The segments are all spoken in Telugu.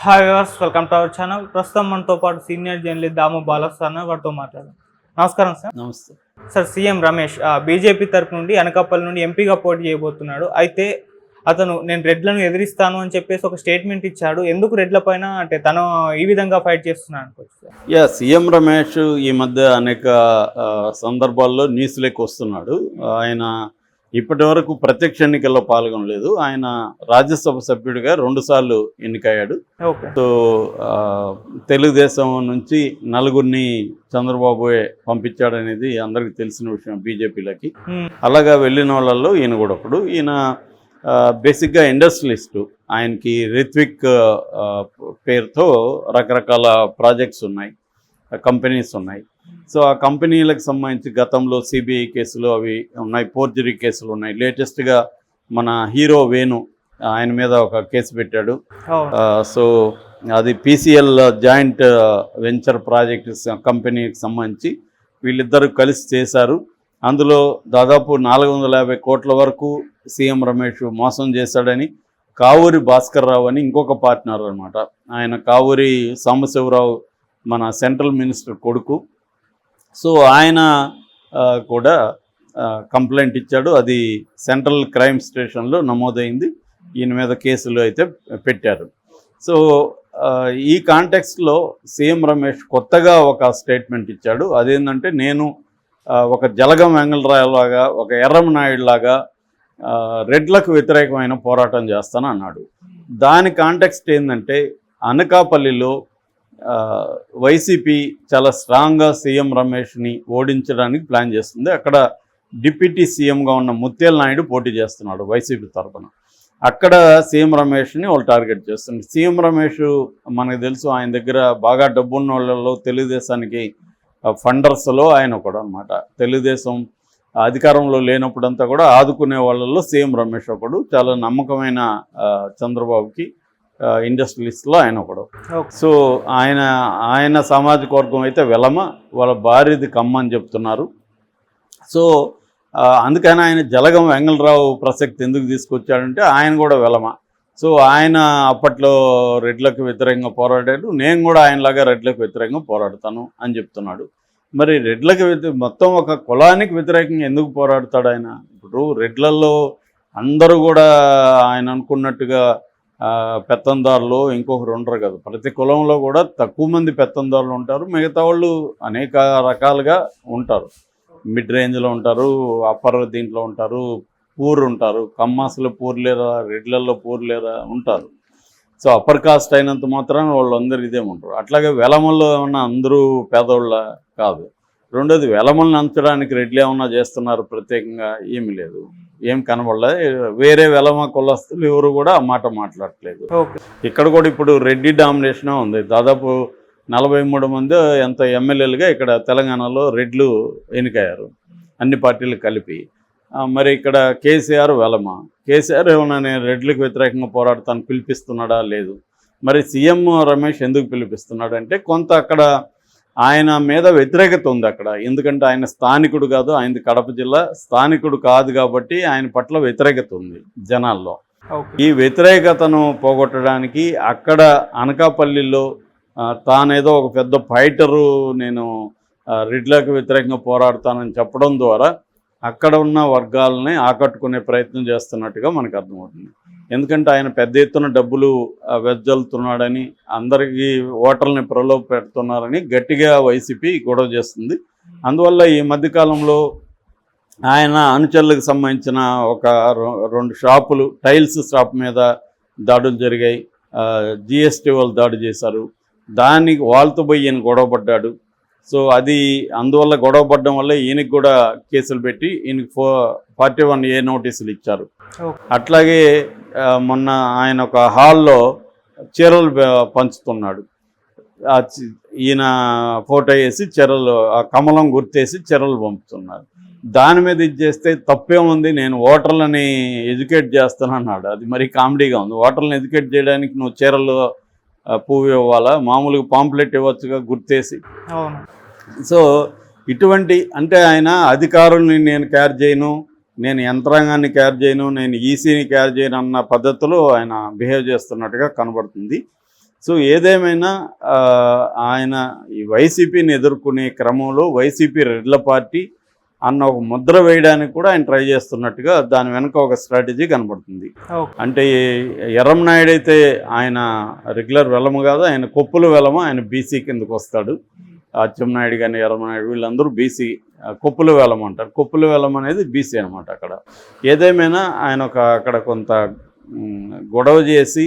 Hi viewers welcome to our channel ప్రస్తుతం మనతో పాటు సీనియర్ జర్నలిస్ట్ దాము బాలస్థాన వారితో మాట్లాడాం నమస్కారం సార్. నమస్తే. సార్ సీఎం రమేష్ బీజేపీ తరపు నుండి అనకాపల్లి నుండి ఎంపీగా పోటీ చేయబోతున్నాడు. అయితే అతను నేను రెడ్లను ఎదిరిస్తాను అని చెప్పేసి ఒక స్టేట్మెంట్ ఇచ్చాడు. ఎందుకు రెడ్ల పైన? అంటే తను ఈ విధంగా ఫైట్ అనుకోవచ్చు సార్. యా సీఎం రమేష్ ఈ మధ్య అనేక సందర్భాల్లో న్యూస్లోకి వస్తున్నాడు. ఆయన ఇప్పటి వరకు ప్రత్యక్ష ఎన్నికల్లో పాల్గొనలేదు. ఆయన రాజ్యసభ సభ్యుడిగా రెండుసార్లు ఎన్నికయ్యాడు. సో తెలుగుదేశం నుంచి నలుగురిని చంద్రబాబు పంపించాడనేది అందరికీ తెలిసిన విషయం బీజేపీలోకి. అలాగా వెళ్ళిన వాళ్ళల్లో ఈయన కూడా ఒకడు. ఈయన బేసిక్గా ఇండస్ట్రియలిస్టు. ఆయనకి రిత్విక్ పేరుతో రకరకాల ప్రాజెక్ట్స్ ఉన్నాయి కంపెనీస్ ఉన్నాయి. సో ఆ కంపెనీలకు సంబంధించి గతంలో సిబిఐ కేసులు అవి ఉన్నాయి ఫోర్జరీ కేసులు ఉన్నాయి. లేటెస్ట్గా మన హీరో వేణు ఆయన మీద ఒక కేసు పెట్టాడు. సో అది పీసీఎల్ జాయింట్ వెంచర్ ప్రాజెక్ట్ కంపెనీకి సంబంధించి వీళ్ళిద్దరూ కలిసి చేశారు. అందులో దాదాపు నాలుగు వందల యాభై కోట్ల వరకు సీఎం రమేష్ మోసం చేశాడని కావూరి భాస్కర్ రావు అని ఇంకొక పార్ట్నర్ అనమాట. ఆయన కావూరి సాంబశివరావు మన సెంట్రల్ మినిస్టర్ కొడుకు. సో ఆయన కూడా కంప్లైంట్ ఇచ్చాడు. అది సెంట్రల్ క్రైమ్ స్టేషన్లో నమోదైంది. ఈయన మీద కేసులు అయితే పెట్టారు. సో ఈ కాంటెక్స్లో సీఎం రమేష్ కొత్తగా ఒక స్టేట్మెంట్ ఇచ్చాడు. అదేంటంటే నేను ఒక జలగం వెంగళరాయలాగా ఒక ఎర్రమనాయుడులాగా రెడ్లకు వ్యతిరేకమైన పోరాటం చేస్తాను అన్నాడు దాని కాంటెక్స్ట్ ఏంటంటే అనకాపల్లిలో వైసీపీ చాలా స్ట్రాంగ్గా సీఎం రమేష్ని ఓడించడానికి ప్లాన్ చేస్తుంది. అక్కడ డిప్యూటీ సీఎంగా ఉన్న ముత్యాల నాయుడు పోటీ చేస్తున్నాడు వైసీపీ తరఫున అక్కడ సీఎం రమేష్ని వాళ్ళు టార్గెట్ చేస్తుంది. సీఎం రమేష్ మనకు తెలుసు ఆయన దగ్గర బాగా డబ్బున్న వాళ్ళలో తెలుగుదేశానికి ఫండర్స్లో ఆయన ఒకడు అనమాట తెలుగుదేశం అధికారంలో లేనప్పుడంతా కూడా ఆదుకునే వాళ్ళలో సీఎం రమేష్ ఒకడు. చాలా నమ్మకమైన చంద్రబాబుకి ఇండస్ట్రియలిస్ట్లో ఆయన ఒకడు. సో ఆయన ఆయన సామాజిక వర్గం అయితే వెలమ వాళ్ళ భార్యది కమ్మ అని చెప్తున్నారు. సో అందుకని ఆయన జలగం వెంగళరావు ప్రసక్తి ఎందుకు తీసుకొచ్చాడంటే ఆయన కూడా వెలమ. సో ఆయన అప్పట్లో రెడ్లకు వ్యతిరేకంగా పోరాడాడు. నేను కూడా ఆయనలాగా రెడ్లకు వ్యతిరేకంగా పోరాడతాను అని చెప్తున్నాడు. మరి రెడ్లకు వ్యతి మొత్తం ఒక కులానికి వ్యతిరేకంగా ఎందుకు పోరాడతాడు ఆయన? ఇప్పుడు రెడ్లల్లో అందరూ కూడా ఆయన అనుకున్నట్టుగా పెత్తందారులు ఇంకొకరు ఉండరు కదా. ప్రతి కులంలో కూడా తక్కువ మంది పెత్తందారులు ఉంటారు. మిగతా వాళ్ళు అనేక రకాలుగా ఉంటారు. మిడ్ రేంజ్లో ఉంటారు అప్పర్ దీంట్లో ఉంటారు పూర్ ఉంటారు. కమ్మాసులో పూర్ లేరా రెడ్లల్లో పూర్ లేరా ఉంటారు. సో అప్పర్ కాస్ట్ అయినంత మాత్రాన వాళ్ళందరూ ఇదే ఉంటారు. అట్లాగే వెలమల్లో ఏమన్నా అందరూ పేదోళ్ళ కాదు. రెండోది వెలమల్ని అంచడానికి రెడ్లు ఏమన్నా చేస్తున్నారు ప్రత్యేకంగా ఏమీ లేదు. ఏం కనబడలే వేరే వెలమ కులస్తులు ఎవరు కూడా ఆ మాట మాట్లాడట్లేదు. ఇక్కడ కూడా ఇప్పుడు రెడ్డి డామినేషన్ ఉంది. దాదాపు నలభై మూడు మంది ఎంత ఎమ్మెల్యేలుగా ఇక్కడ తెలంగాణలో రెడ్లు ఎన్నికయ్యారు. అన్ని పార్టీలు కలిపి. మరి ఇక్కడ కేసీఆర్ వెలమ. కేసీఆర్ ఏమన్నా నేను రెడ్లకు వ్యతిరేకంగా పోరాడతాను పిలిపిస్తున్నాడా? లేదు. మరి సీఎం రమేష్ ఎందుకు పిలిపిస్తున్నాడు అంటే కొంత అక్కడ ఆయన మీద వ్యతిరేకత ఉంది అక్కడ. ఎందుకంటే ఆయన స్థానికుడు కాదు ఆయనది కడప జిల్లా. స్థానికుడు కాదు కాబట్టి ఆయన పట్ల వ్యతిరేకత ఉంది జనాల్లో. ఈ వ్యతిరేకతను పోగొట్టడానికి అక్కడ అనకాపల్లిలో తానేదో ఒక పెద్ద ఫైటరు నేను రెడ్లకు వ్యతిరేకంగా పోరాడతానని చెప్పడం ద్వారా అక్కడ ఉన్న వర్గాలని ఆకట్టుకునే ప్రయత్నం చేస్తున్నట్టుగా మనకు అర్థమవుతుంది. ఎందుకంటే ఆయన పెద్ద ఎత్తున డబ్బులు వెజ్జల్తున్నాడని అందరికీ ఓటర్లని ప్రలోభ పెడుతున్నారని గట్టిగా వైసీపీ గొడవ చేస్తుంది. అందువల్ల ఈ మధ్యకాలంలో ఆయన అనుచరులకు సంబంధించిన ఒక రొ- రెండు షాపులు టైల్స్ షాప్ మీద దాడులు జరిగాయి. జిఎస్టీ వాళ్ళు దాడి చేశారు. దానికి వాళ్ళతో పోయి ఈయన గొడవపడ్డాడు సో అది అందువల్ల గొడవపడడం వల్ల ఈయనకి కూడా కేసులు పెట్టి ఈయనకి ఫో ఫార్టీ వన్ ఏ నోటీసులు ఇచ్చారు. అట్లాగే మొన్న ఆయన ఒక హాల్లో చీరలు పంచుతున్నాడు. ఈయన ఫోటో వేసి చీరలు ఆ కమలం గుర్తేసి చీరలు పంపుతున్నారు. దాని మీద ఇది చేస్తే తప్పేముంది నేను ఓటర్లని ఎడ్యుకేట్ చేస్తాను అన్నాడు అది మరి కామెడీగా ఉంది. ఓటర్లను ఎడ్యుకేట్ చేయడానికి నువ్వు చీరలు పువ్వు ఇవ్వాలా? మామూలుగా పాంప్లెట్ ఇవ్వచ్చుగా గుర్తేసి. సో ఇటువంటి అంటే ఆయన అధికారుల్ని నేను కేర్ చేయను నేను యంత్రాంగాన్ని కేర్ చేయను నేను ఈసీని కేర్ చేయను అన్న పద్ధతిలో ఆయన బిహేవ్ చేస్తున్నట్టుగా కనబడుతుంది. సో ఏదేమైనా ఆయన ఈ వైసీపీని ఎదుర్కొనే క్రమంలో వైసీపీ రెడ్ల పార్టీ అన్న ఒక ముద్ర వేయడానికి కూడా ఆయన ట్రై చేస్తున్నట్టుగా దాని వెనుక ఒక స్ట్రాటజీ కనబడుతుంది. అంటే ఎర్రంనాయుడు అయితే ఆయన రెగ్యులర్ వెలము కాదు ఆయన కొప్పుల వెలమ ఆయన బీసీ కిందకు వస్తాడు. అచ్చెన్నాయుడు కానీ ఎర్రమనాయుడు వీళ్ళందరూ బీసీ కొప్పుల వేలం అంటారు. కొప్పుల వేలం అనేది బీసీ అనమాట అక్కడ. ఏదేమైనా ఆయన ఒక అక్కడ కొంత గొడవ చేసి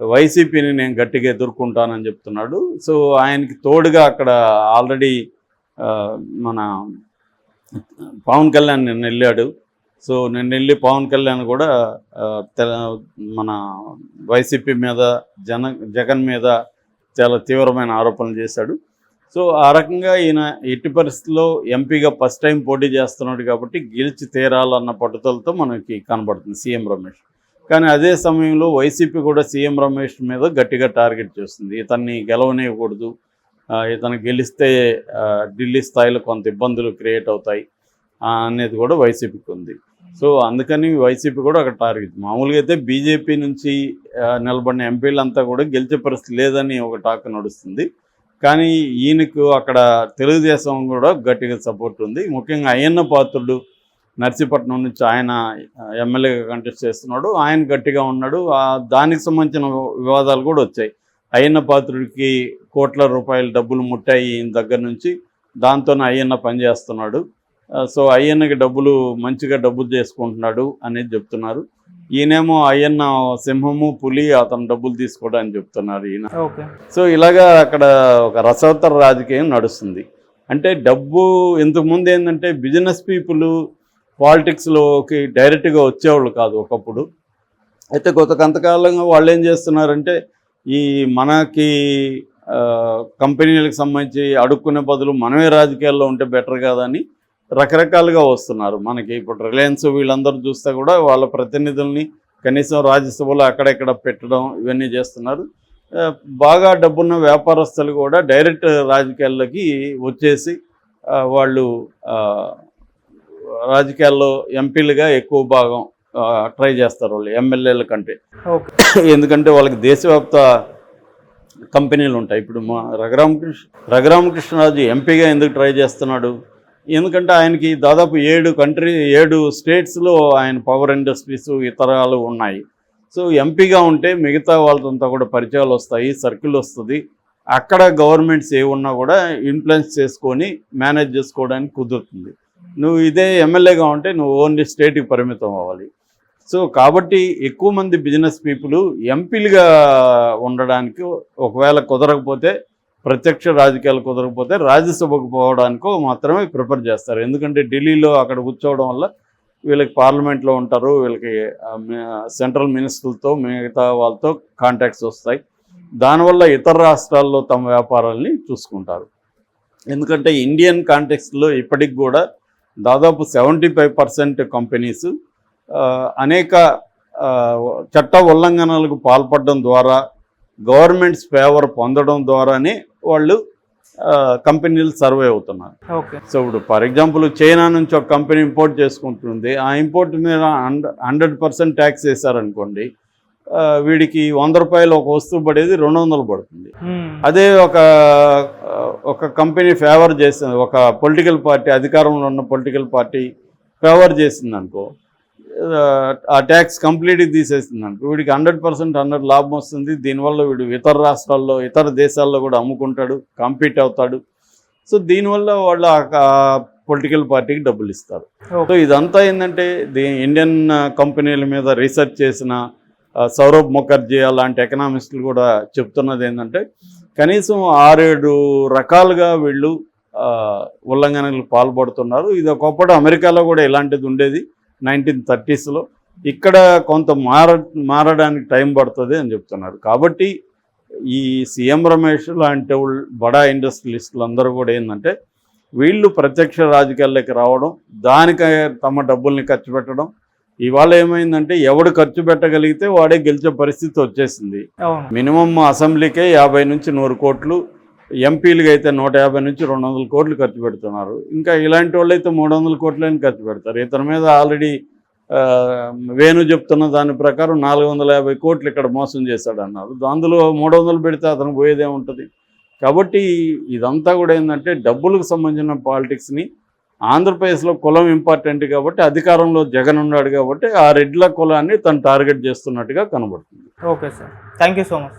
వైసీపీని నేను గట్టిగా ఎదుర్కొంటానని చెప్తున్నాడు. సో ఆయనకి తోడుగా అక్కడ ఆల్రెడీ మన పవన్ కళ్యాణ్ నిన్న వెళ్ళాడు సో నిన్న వెళ్ళి పవన్ కళ్యాణ్ కూడా మన వైసీపీ మీద జన జగన్ మీద చాలా తీవ్రమైన ఆరోపణలు చేశాడు. సో ఆ రకంగా ఈయన ఎట్టి పరిస్థితుల్లో ఎంపీగా ఫస్ట్ టైం పోటీ చేస్తున్నాడు కాబట్టి గెలిచి తీరాలన్న పట్టుదలతో మనకి కనబడుతుంది సీఎం రమేష్. కానీ అదే సమయంలో వైసీపీ కూడా సీఎం రమేష్ మీద గట్టిగా టార్గెట్ చేస్తుంది. ఇతన్ని గెలవనేయకూడదు ఇతను గెలిస్తే ఢిల్లీ స్థాయిలో కొంత ఇబ్బందులు క్రియేట్ అవుతాయి అనేది కూడా వైసీపీకి ఉంది. సో అందుకని వైసీపీ కూడా ఒక టార్గెట్. మామూలుగా అయితే బీజేపీ నుంచి నిలబడిన ఎంపీలంతా కూడా గెలిచే పరిస్థితి లేదని ఒక టాక్ నడుస్తుంది. కానీ ఈయనకు అక్కడ తెలుగుదేశం కూడా గట్టిగా సపోర్ట్ ఉంది. ముఖ్యంగా అయ్యన్న పాత్రుడు నర్సీపట్నం నుంచి ఆయన ఎమ్మెల్యేగా కంటెస్ట్ చేస్తున్నాడు. ఆయన గట్టిగా ఉన్నాడు. దానికి సంబంధించిన వివాదాలు కూడా వచ్చాయి. అయ్యన్న పాత్రుడికి కోట్ల రూపాయల డబ్బులు ముట్టాయి ఈయన దగ్గర నుంచి. దాంతోనే అయ్యన్న పనిచేస్తున్నాడు. సో అయ్యన్నకి డబ్బులు మంచిగా డబ్బులు చేసుకుంటున్నాడు అనేది చెప్తున్నారు. ఈయనేమో అయ్యన్న సింహము పులి అతను డబ్బులు తీసుకోవడానికి చెప్తున్నారు ఈయన. సో ఇలాగా అక్కడ ఒక రసవత్తర రాజకీయం నడుస్తుంది. అంటే డబ్బు ఇంతకు ముందు ఏంటంటే బిజినెస్ పీపుల్ పాలిటిక్స్లోకి డైరెక్ట్గా వచ్చేవాళ్ళు కాదు ఒకప్పుడు. అయితే గత కొంతకాలంగా వాళ్ళు ఏం చేస్తున్నారంటే ఈ మనకి కంపెనీలకు సంబంధించి అడుక్కునే బదులు మనమే రాజకీయాల్లో ఉంటే బెటర్ కాదని రకరకాలుగా వస్తున్నారు. మనకి ఇప్పుడు రిలయన్స్ వీళ్ళందరూ చూస్తే కూడా వాళ్ళ ప్రతినిధుల్ని కనీసం రాజ్యసభలో అక్కడెక్కడ పెట్టడం ఇవన్నీ చేస్తున్నారు. బాగా డబ్బున్న వ్యాపారస్తులు కూడా డైరెక్ట్ రాజకీయాల్లోకి వచ్చేసి వాళ్ళు రాజకీయాల్లో ఎంపీలుగా ఎక్కువ భాగం ట్రై చేస్తారు వాళ్ళు ఎమ్మెల్యేల కంటే. ఎందుకంటే వాళ్ళకి దేశవ్యాప్త కంపెనీలు ఉంటాయి. ఇప్పుడు మా రఘురామకృష్ణ రఘురామకృష్ణరాజు ఎంపీగా ఎందుకు ట్రై చేస్తున్నాడు? ఎందుకంటే ఆయనకి దాదాపు ఏడు కంట్రీ ఏడు స్టేట్స్లో ఆయన పవర్ ఇండస్ట్రీస్ ఇతరాలు ఉన్నాయి. సో ఎంపీగా ఉంటే మిగతా వాళ్ళతో కూడా పరిచయాలు వస్తాయి సర్కిల్ వస్తుంది. అక్కడ గవర్నమెంట్స్ ఏ ఉన్నా కూడా ఇన్ఫ్లుయెన్స్ చేసుకొని మేనేజ్ చేసుకోవడానికి కుదురుతుంది. నువ్వు ఇదే ఎమ్మెల్యేగా ఉంటే నువ్వు ఓన్లీ స్టేట్కి పరిమితం అవ్వాలి. సో కాబట్టి ఎక్కువ మంది బిజినెస్ పీపుల్ ఎంపీలుగా ఉండడానికి ఒకవేళ కుదరకపోతే ప్రత్యక్ష రాజకీయాలు కుదరకపోతే రాజ్యసభకు పోవడానికో మాత్రమే ప్రిఫర్ చేస్తారు. ఎందుకంటే ఢిల్లీలో అక్కడ కూర్చోవడం వల్ల వీళ్ళకి పార్లమెంట్లో ఉంటారు వీళ్ళకి సెంట్రల్ మినిస్టర్లతో మిగతా వాళ్ళతో కాంటాక్ట్స్ వస్తాయి. దానివల్ల ఇతర రాష్ట్రాల్లో తమ వ్యాపారాల్ని చూసుకుంటారు. ఎందుకంటే ఇండియన్ కాంటెక్స్లో ఇప్పటికి కూడా దాదాపు సెవెంటీ ఫైవ్ పర్సెంట్ కంపెనీస్ అనేక చట్ట ఉల్లంఘనలకు పాల్పడడం ద్వారా గవర్నమెంట్స్ ఫేవర్ పొందడం ద్వారానే వాళ్ళు కంపెనీలు సర్వే అవుతున్నారు. ఓకే. సో ఇప్పుడు ఫర్ ఎగ్జాంపుల్ చైనా నుంచి ఒక కంపెనీ ఇంపోర్ట్ చేసుకుంటుంది. ఆ ఇంపోర్ట్ మీద హండ్రెడ్ పర్సెంట్ ట్యాక్స్ వేశారనుకోండి వీడికి వంద రూపాయలు ఒక వస్తువు పడేది రెండు వందలు పడుతుంది. అదే ఒక ఒక కంపెనీ ఫేవర్ చేసింది ఒక పొలిటికల్ పార్టీ అధికారంలో ఉన్న పొలిటికల్ పార్టీ ఫేవర్ చేసింది అనుకో ఆ, ట్యాక్స్ కంప్లీట్గా తీసేసింది అనుకో వీడికి హండ్రెడ్ పర్సెంట్ హండ్రెడ్ లాభం వస్తుంది. దీనివల్ల వీడు ఇతర రాష్ట్రాల్లో ఇతర దేశాల్లో కూడా అమ్ముకుంటాడు కాంపీట్ అవుతాడు. సో దీనివల్ల వాళ్ళు ఆ పొలిటికల్ పార్టీకి డబ్బులు ఇస్తారు. సో ఇదంతా ఏంటంటే ది ఇండియన్ కంపెనీల మీద రీసెర్చ్ చేసిన సౌరభ్ ముఖర్జీ అలాంటి ఎకనామిస్టులు కూడా చెప్తున్నది ఏంటంటే కనీసం ఆరేడు రకాలుగా వీళ్ళు ఉల్లంఘనలకు పాల్పడుతున్నారు. ఇది ఒకప్పుడు అమెరికాలో కూడా ఇలాంటిది ఉండేది. నైన్టీన్ థర్టీస్లో ఇక్కడ కొంత మార మారడానికి టైం పడుతుంది అని చెప్తున్నారు. కాబట్టి ఈ సీఎం రమేష్ లాంటి బడా ఇండస్ట్రియలిస్టులు అందరూ కూడా ఏంటంటే వీళ్ళు ప్రత్యక్ష రాజకీయాల్లోకి రావడం దానికి తమ డబ్బుల్ని ఖర్చు పెట్టడం ఇవాళ ఏమైందంటే ఎవడు ఖర్చు పెట్టగలిగితే వాడే గెలిచే పరిస్థితి వచ్చేసింది. మినిమం అసెంబ్లీకే యాభై నుంచి నూరు కోట్లు ఎంపీలుగా అయితే నూట యాభై నుంచి రెండు వందల కోట్లు ఖర్చు పెడుతున్నారు. ఇంకా ఇలాంటి వాళ్ళు అయితే మూడు వందల కోట్లని ఖర్చు పెడతారు. ఇతని మీద ఆల్రెడీ వేణు చెప్తున్న దాని ప్రకారం నాలుగు వందల యాభై కోట్లు ఇక్కడ మోసం చేశాడు అన్నారు అందులో మూడు వందలు పెడితే అతను పోయేదే ఉంటుంది. కాబట్టి ఇదంతా కూడా ఏంటంటే డబ్బులకు సంబంధించిన పాలిటిక్స్ని ఆంధ్రప్రదేశ్లో కులం ఇంపార్టెంట్ కాబట్టి అధికారంలో జగన్ ఉన్నాడు కాబట్టి ఆ రెడ్ల కులాన్ని తను టార్గెట్ చేస్తున్నట్టుగా కనబడుతుంది. Okay sir. Thank you so much